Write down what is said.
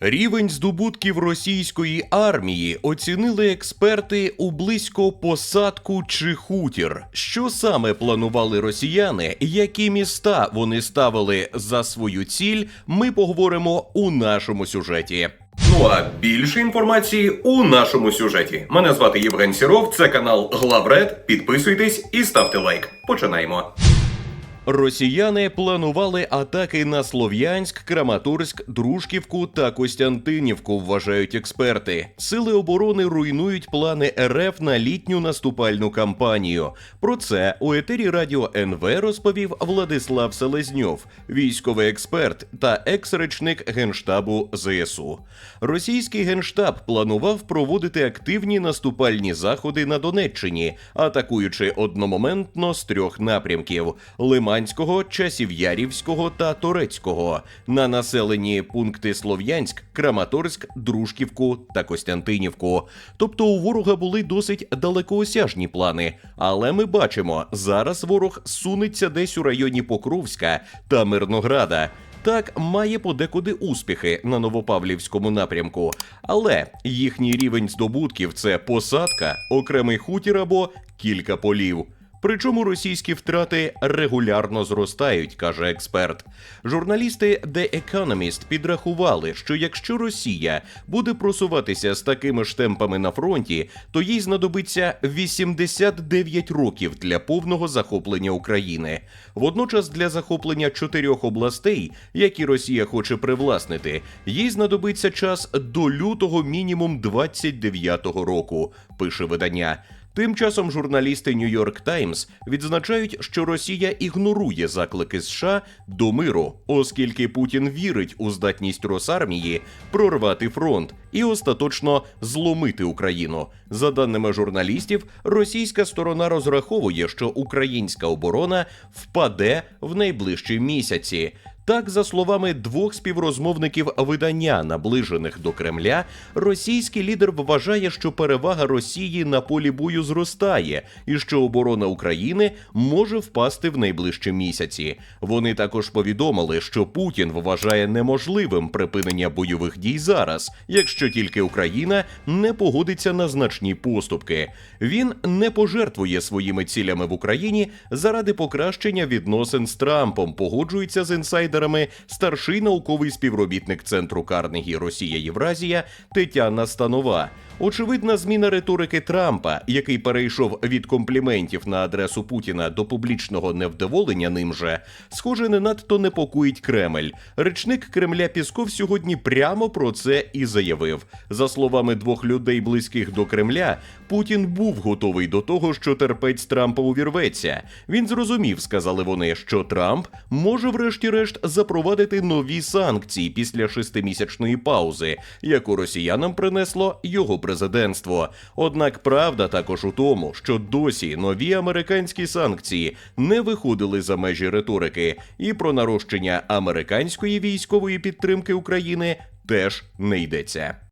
Рівень здобутків російської армії оцінили експерти у близько посадку чи хутір. Що саме планували росіяни, які міста вони ставили за свою ціль, ми поговоримо у нашому сюжеті. Ну а більше інформації у нашому сюжеті. Мене звати Євген Сіров, це канал Главред. Підписуйтесь і ставте лайк. Починаємо. Росіяни планували атаки на Слов'янськ, Краматорськ, Дружківку та Костянтинівку, вважають експерти. Сили оборони руйнують плани РФ на літню наступальну кампанію. Про це у етері радіо НВ розповів Владислав Селезньов, військовий експерт та екс-речник генштабу ЗСУ. Російський генштаб планував проводити активні наступальні заходи на Донеччині, атакуючи одномоментно з трьох напрямків: Лиманського, Часів'ярівського та Торецького на населені пункти Слов'янськ, Краматорськ, Дружківку та Костянтинівку. Тобто у ворога були досить далекоосяжні плани. Але ми бачимо, зараз ворог сунеться десь у районі Покровська та Мирнограда. Так, має подекуди успіхи на Новопавлівському напрямку, але їхній рівень здобутків це посадка, окремий хутір або кілька полів. Причому російські втрати регулярно зростають, каже експерт. Журналісти The Economist підрахували, що якщо Росія буде просуватися з такими ж темпами на фронті, то їй знадобиться 89 років для повного захоплення України. Водночас для захоплення чотирьох областей, які Росія хоче привласнити, їй знадобиться час до лютого мінімум 29-го року, пише видання. Тим часом журналісти York Times відзначають, що Росія ігнорує заклики США до миру, оскільки Путін вірить у здатність Росармії прорвати фронт і остаточно зломити Україну. За даними журналістів, російська сторона розраховує, що українська оборона впаде в найближчі місяці. Так, за словами двох співрозмовників видання, наближених до Кремля, російський лідер вважає, що перевага Росії на полі бою зростає, і що оборона України може впасти в найближчі місяці. Вони також повідомили, що Путін вважає неможливим припинення бойових дій зараз, якщо тільки Україна не погодиться на значні поступки. Він не пожертвує своїми цілями в Україні заради покращення відносин з Трампом, погоджується з інсайдерами старший науковий співробітник центру Карнегі Росія Євразія Тетяна Станова. Очевидна зміна риторики Трампа, який перейшов від компліментів на адресу Путіна до публічного невдоволення ним же, схоже, не надто непокоїть Кремль. Речник Кремля Пісков сьогодні прямо про це і заявив. За словами двох людей, близьких до Кремля, Путін був готовий до того, що терпець Трампа увірветься. Він зрозумів, сказали вони, що Трамп може, врешті-решт, запровадити нові санкції після шестимісячної паузи, яку росіянам принесло його президентство. Однак правда також у тому, що досі нові американські санкції не виходили за межі риторики, і про нарощення американської військової підтримки України теж не йдеться.